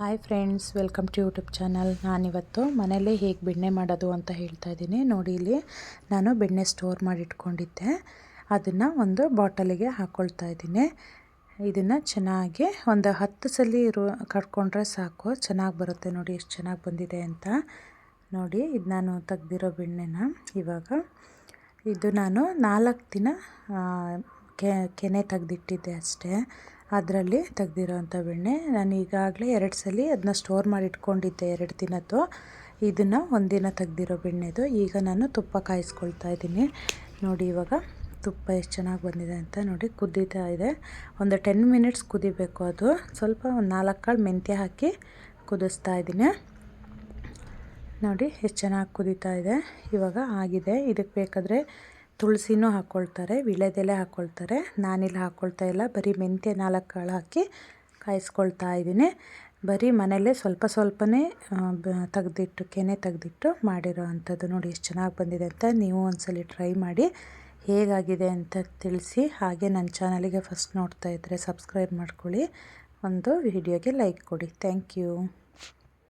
Hi friends welcome to YouTube channel ನಾನಿವತ್ತು ಮನೇಲಿ ಹೇಗೆ ಬೆಣ್ಣೆ ಮಾಡೋದು ಅಂತ ಹೇಳ್ತಾ ಇದ್ದೀನಿ. ನೋಡಿ ಇಲ್ಲಿ ನಾನು ಬೆಣ್ಣೆ ಸ್ಟೋರ್ ಮಾಡಿಟ್ಕೊಂಡಿದ್ದೆ. ಅದನ್ನು ಒಂದು ಬಾಟಲಿಗೆ ಹಾಕ್ಕೊಳ್ತಾ ಇದ್ದೀನಿ. ಇದನ್ನು ಚೆನ್ನಾಗಿ ಒಂದು ಹತ್ತು ಸಲ ಇರು ಕಟ್ಕೊಂಡ್ರೆ ಸಾಕು. ಚೆನ್ನಾಗಿ ಬರುತ್ತೆ ನೋಡಿ ಎಷ್ಟು ಚೆನ್ನಾಗಿ ಬಂದಿದೆ ಅಂತ. ನೋಡಿ ಇದು ನಾನು ತೆಗ್ದಿರೋ ಬೆಣ್ಣೆನ ಇವಾಗ ಇದು ನಾನು ನಾಲ್ಕು ದಿನ ಕೆನೆ ತೆಗ್ದಿಟ್ಟಿದ್ದೆ ಅಷ್ಟೇ. ಅದರಲ್ಲಿ ತೆಗ್ದಿರೋವಂಥ ಬೆಣ್ಣೆ ನಾನು ಈಗಾಗಲೇ ಎರಡು ಸಲ ಅದನ್ನ ಸ್ಟೋರ್ ಮಾಡಿ ಇಟ್ಕೊಂಡಿದ್ದೆ, ಎರಡು ದಿನದ್ದು. ಇದನ್ನು ಒಂದಿನ ತೆಗೆದಿರೋ ಬೆಣ್ಣೆದು. ಈಗ ನಾನು ತುಪ್ಪ ಕಾಯಿಸ್ಕೊಳ್ತಾ ಇದ್ದೀನಿ. ನೋಡಿ ಇವಾಗ ತುಪ್ಪ ಎಷ್ಟು ಚೆನ್ನಾಗಿ ಬಂದಿದೆ ಅಂತ ನೋಡಿ ಕುದೀತಾ ಇದೆ. ಒಂದು ಟೆನ್ ಮಿನಿಟ್ಸ್ ಕುದಿಬೇಕು ಅದು. ಸ್ವಲ್ಪ ಒಂದು ನಾಲ್ಕು ಕಾಳು ಮೆಂತ್ಯ ಹಾಕಿ ಕುದಿಸ್ತಾ ಇದ್ದೀನಿ. ನೋಡಿ ಎಷ್ಟು ಚೆನ್ನಾಗಿ ಕುದೀತಾ ಇದೆ. ಇವಾಗ ಆಗಿದೆ. ಇದಕ್ಕೆ ಬೇಕಾದರೆ ತುಳಸಿನೂ ಹಾಕ್ಕೊಳ್ತಾರೆ ವಿಳೆದೆಲೆ ಹಾಕ್ಕೊಳ್ತಾರೆ ನಾನಿಲ್ಲಿ ಹಾಕ್ಕೊಳ್ತಾ ಇಲ್ಲ, ಬರೀ ಮೆಂತ್ಯ ನಾಲ್ಕು ಕಾಳು ಹಾಕಿ ಕಾಯಿಸ್ಕೊಳ್ತಾ ಇದ್ದೀನಿ. ಬರೀ ಮನೆಯಲ್ಲೇ ಸ್ವಲ್ಪ ಸ್ವಲ್ಪನೇ ತೆಗೆದಿಟ್ಟು, ಕೆನೆ ತೆಗೆದಿಟ್ಟು ಮಾಡಿರೋ ಅಂಥದ್ದು ನೋಡಿ ಎಷ್ಟು ಚೆನ್ನಾಗಿ ಬಂದಿದೆ ಅಂತ ನೀವು ಒಂದ್ಸಲಿ ಟ್ರೈ ಮಾಡಿ. ಹೇಗಾಗಿದೆ ಅಂತ ತಿಳಿಸಿ. ಹಾಗೆ ನನ್ನ ಚಾನಲಿಗೆ ಫಸ್ಟ್ ನೋಡ್ತಾ ಇದ್ದರೆ ಸಬ್ಸ್ಕ್ರೈಬ್ ಮಾಡ್ಕೊಳ್ಳಿ. ಒಂದು ವಿಡಿಯೋಗೆ ಲೈಕ್ ಕೊಡಿ. Thank you.